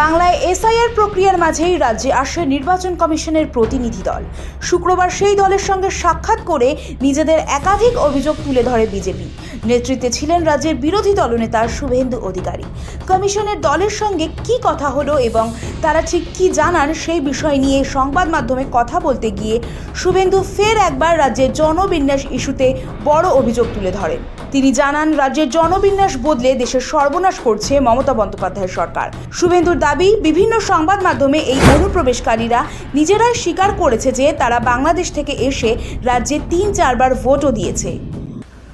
বাংলায় এসআইআর প্রক্রিয়ার মাঝেই রাজ্যে আসে নির্বাচন কমিশনের প্রতিনিধি দল। শুক্রবার সেই দলের সঙ্গে সাক্ষাৎ করে নিজেদের একাধিক অভিযোগ তুলে ধরে বিজেপি। নেতৃত্বে ছিলেন রাজ্যের বিরোধী দলনেতা শুভেন্দু অধিকারী। কমিশনের দলের সঙ্গে কি কথা হলো এবং তারা ঠিক কি জানান সেই বিষয় নিয়ে সংবাদ মাধ্যমে কথা বলতে গিয়ে শুভেন্দু ফের একবার রাজ্যের জনবিন্যাস ইস্যুতে বড় অভিযোগ তুলে ধরেন। তিনি জানান, রাজ্যের জনবিন্যাস বদলে দেশের সর্বনাশ করছে মমতা বন্দ্যোপাধ্যায়ের সরকার। শুভেন্দুর দাবি, বিভিন্ন সংবাদ মাধ্যমে এই অনুপ্রবেশকারীরা নিজেরাই স্বীকার করেছে যে তারা বাংলাদেশ থেকে এসে রাজ্যে তিন চারবার ভোটও দিয়েছে।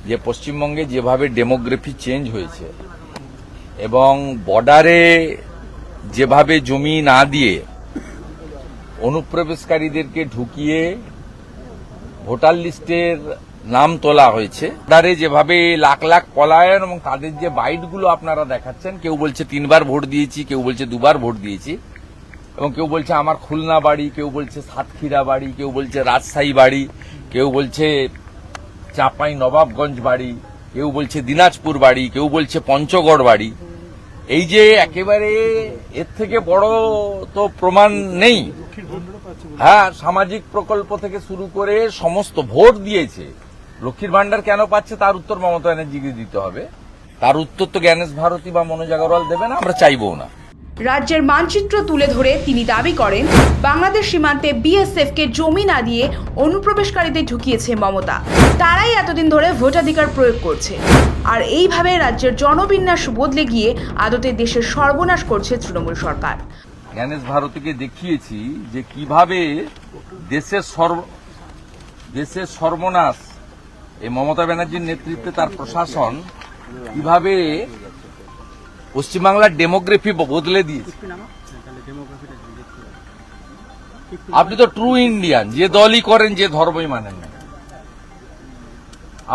যে পশ্চিমবঙ্গে যেভাবে ডেমোগ্রাফি চেঞ্জ হয়েছে এবং বর্ডারে যেভাবে জমি না দিয়ে অনুপ্রবেশকারীদেরকে ঢুকিয়ে ভোটার লিস্টের নাম তোলা হয়েছে। বর্ডারে যেভাবে লাখ লাখ পলায়ন এবং তাদের যে বাইটগুলো আপনারা দেখাচ্ছেন, কেউ বলছে তিনবার ভোট দিয়েছি, কেউ বলছে দুবার ভোট দিয়েছি, এবং কেউ বলছে আমার খুলনা বাড়ি, কেউ বলছে সাতক্ষীরা বাড়ি, কেউ বলছে রাজশাহী বাড়ি, কেউ বলছে চাপাই নবাবগঞ্জ বাড়ি, কেউ বলছে দিনাজপুর বাড়ি, কেউ বলছে পঞ্চগড় বাড়ি। এই যে একেবারে এর থেকে বড় তো প্রমাণ নেই। হ্যাঁ সামাজিক প্রকল্প থেকে শুরু করে সমস্ত ভোট দিয়েছে। লক্ষ্মীর ভান্ডার কেন পাচ্ছে তার উত্তর মমতা ব্যানার্জিকে দিতে হবে। তার উত্তর তো জ্ঞানেশ ভারতী বা মনোজ আগরওয়াল দেবে না আমরা চাইবও না। রাজ্যের মানচিত্র তুলে ধরে তিনি দাবি করেন বাংলাদেশ সীমান্তে বিএসএফকে জমি না দিয়ে অনুপ্রবেশকারীদের ঢুকিয়েছে মমতা। তারাই এতদিন ধরে ভোটাধিকার প্রয়োগ করছে। আর এইভাবে রাজ্যের জনবিন্যাস বদলে গিয়ে আদতে দেশের সর্বনাশ করছে তৃণমূল সরকার। জ্ঞানেশ ভারতীকে দেখিয়েছি যে কীভাবে দেশের সর্ব দেশের সর্বনাশ এই মমতা ব্যানার্জির নেতৃত্বে তার প্রশাসন কীভাবে পশ্চিমবাংলার ডেমোগ্রাফি বদলে দিয়েছে? আপনি তো ট্রু ইন্ডিয়ান যে দলই করেন, যে ধর্মই মানেন না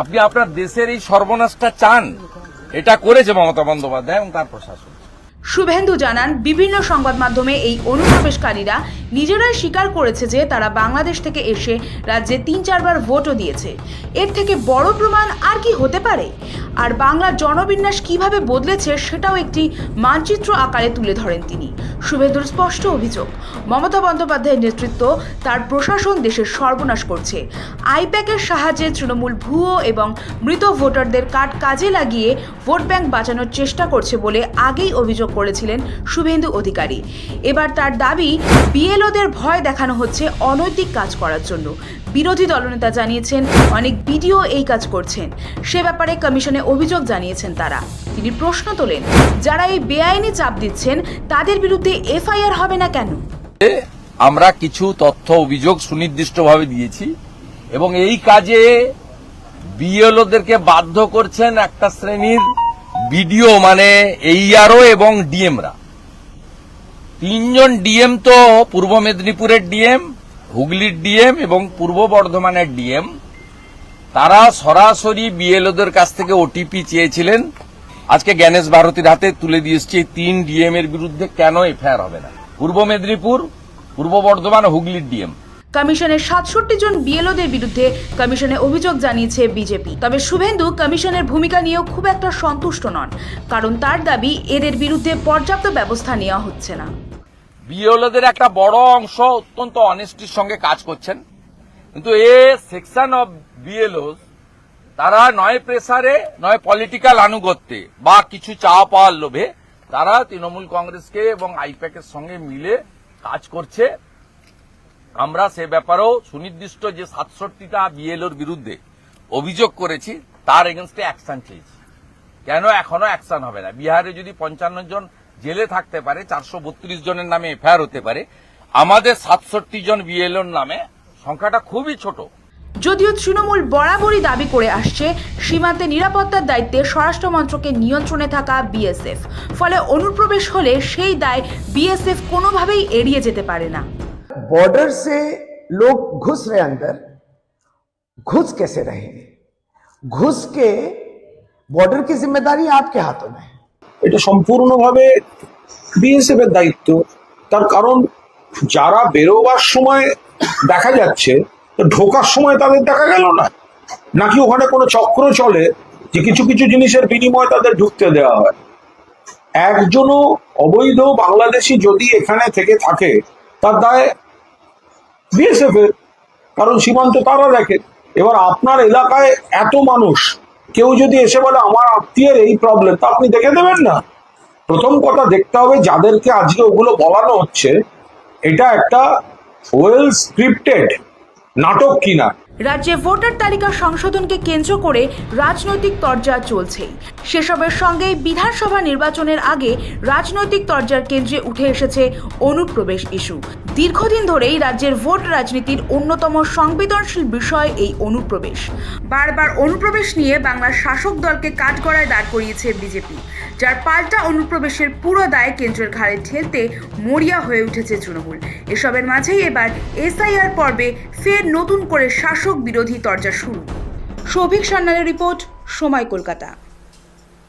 আপনি আপনার দেশের এই সর্বনাশটা চান, এটা করেছে মমতা বন্দ্যোপাধ্যায় এবং তার প্রশাসন। শুভেন্দু জানান, বিভিন্ন সংবাদ মাধ্যমে এই অনুপ্রবেশকারীরা নিজেরাই স্বীকার করেছে যে তারা বাংলাদেশ থেকে এসে রাজ্যে তিন চারবার ভোটও দিয়েছে। এর থেকে বড় প্রমাণ আর কি হতে পারে? আর বাংলার জনবিন্যাস কীভাবে বদলেছে সেটাও একটি মানচিত্র আকারে তুলে ধরেন তিনি। শুভেন্দুর স্পষ্ট অভিযোগ, মমতা বন্দ্যোপাধ্যায়ের নেতৃত্ব তার প্রশাসন দেশের সর্বনাশ করছে। আইপ্যাকের সাহায্যে তৃণমূল ভুয়ো এবং মৃত ভোটারদের কার্ড কাজে লাগিয়ে ভোট ব্যাংক বাঁচানোর চেষ্টা করছে বলে আগেই অভিযোগ করেছিলেন শুভেন্দু অধিকারী। এবার তার দাবি, বিএলওদের ভয় দেখানো হচ্ছে অনৈতিক কাজ করার জন্য। বিরোধী দলনেতা জানিয়েছেন, অনেক বিডিও এই কাজ করছেন। সে ব্যাপারে কমিশনে অভিযোগ জানিয়েছেন তারা। তিনি প্রশ্ন তোলেন, যারা এই বেআইনি চাপ দিচ্ছেন, তাদের বিরুদ্ধে এফআইআর হবে না কেন? আমরা কিছু তথ্য, অভিযোগ সুনির্দিষ্টভাবে দিয়েছি এবং এই কাজে বিএলওদেরকে বাধ্য করছেন একটা শ্রেণির বিডিও মানে এইআরও এবং ডিএমরা তিনজন ডিএম তো পূর্ব মেদিনীপুরের ডিএম হুগলির ডিএম এবং পূর্ব বর্ধমানের ডিএম তারা সরাসরি বিএলওদের কাছ থেকে ওটিপি চেয়েছিলেন। আজকে জ্ঞানেশ ভারতীর হাতে তুলে এই তিন ডিএম এর বিরুদ্ধে কেন এফআইআর হবে না। পূর্ব মেদিনীপুর, পূর্ব বর্ধমান, হুগলির ডিএম কমিশনের সাতষট্টি জন বিএলওদের বিরুদ্ধে কমিশনে অভিযোগ জানিয়েছে বিজেপি। তবে শুভেন্দু কমিশনের ভূমিকা নিয়েও খুব একটা সন্তুষ্ট নন, কারণ তার দাবি এদের বিরুদ্ধে পর্যাপ্ত ব্যবস্থা নেওয়া হচ্ছে না। বিএলওদের একটা বড় অংশ অত্যন্ত অনেস্টির সঙ্গে কাজ করছেন। কিন্তু এ সেকশন অফ বিএলও তারা নয় প্রেসারে, নয় পলিটিক্যাল আনুগত্যে বা কিছু চাওয়া পাওয়ার লোভে, তারা তৃণমূল কংগ্রেসকে এবং আইপ্যাকের সঙ্গে মিলে কাজ করছে। আমরা সে ব্যাপারেও সুনির্দিষ্ট যে সাতষট্টিটা বিএলওর বিরুদ্ধে অভিযোগ করেছি, তার এগেনস্টে অ্যাকশন চেয়েছি কেন এখনও অ্যাকশন হবে না? বিহারে যদি পঞ্চান্ন জন জেলে থাকতে পারে, চারশো বত্রিশ জনের নামে এফআইআর হতে পারে, আমাদের সাতষট্টি জন বিএলওর নামে সংখ্যাটা খুবই ছোট। যদিও তৃণমূল বরাবরই দাবি করে আসছে, সীমান্তে নিরাপত্তার দায়িত্বে স্বরাষ্ট্র মন্ত্রকের নিয়ন্ত্রণে থাকা বিএসএফ ফলে অনুপ্রবেশ হলে সেই দায় বিএসএফ কোনোভাবেই এড়িয়ে যেতে পারে না। बॉर्डर से लोग घुस रहे अंदर घुस कैसे रहेंगे घुस के बॉर्डर की जिम्मेदारी आपके हाथों में है এটা সম্পূর্ণভাবে বিএসএফ এর দায়িত্ব তার কারণ যারা বেরোবার সময় দেখা যাচ্ছে তো ঢোকার সময় তাদের দেখা গেল না নাকি ওখানে কোনো চক্র চলে যে কিছু কিছু জিনিসের বিনিময়ে তাদের ঢুকতে দেওয়া হয় একজনও অবৈধ বাংলাদেশি যদি এখানে থেকে থাকে তার দায় বিএসএফ এর, কারণ সীমান্ত তারা দেখে। এবার আপনার এলাকায় এত মানুষ, কেউ যদি এসে বলে, আমার আত্মীয়ের এই প্রবলেম তা আপনি দেখে দেবেন না। প্রথম কথা দেখতে হবে, যাদেরকে আজকে ওগুলো বলানো হচ্ছে, এটা একটা ওয়েল স্ক্রিপ্টেড নাটক কিনা। রাজ্যে ভোটার তালিকা সংশোধনকে কেন্দ্র করে রাজনৈতিক তরজা চলছে। সেসবের সঙ্গেই বিধানসভা নির্বাচনের আগে রাজনৈতিক তরজার কেন্দ্রে উঠে এসেছে অনুপ্রবেশ ইস্যু। দীর্ঘদিন ধরেই রাজ্যের ভোট রাজনীতির অন্যতম সংবেদনশীল বিষয় এই অনুপ্রবেশ। বারবার অনুপ্রবেশ নিয়ে বাংলার শাসক দলকে কাঠগড়ায় দাঁড় করিয়েছে বিজেপি, যার পাল্টা অনুপ্রবেশের পুরো দায় কেন্দ্রের ঘাড়ে ঠেলতে মরিয়া হয়ে উঠেছে তৃণমূল। এসবের মাঝেই এবার এসআইআর পর্বে ফের নতুন করে শাসক বিরোধী তরজা শুরু। সৌভিক সান্যালের রিপোর্ট, সময় কলকাতা।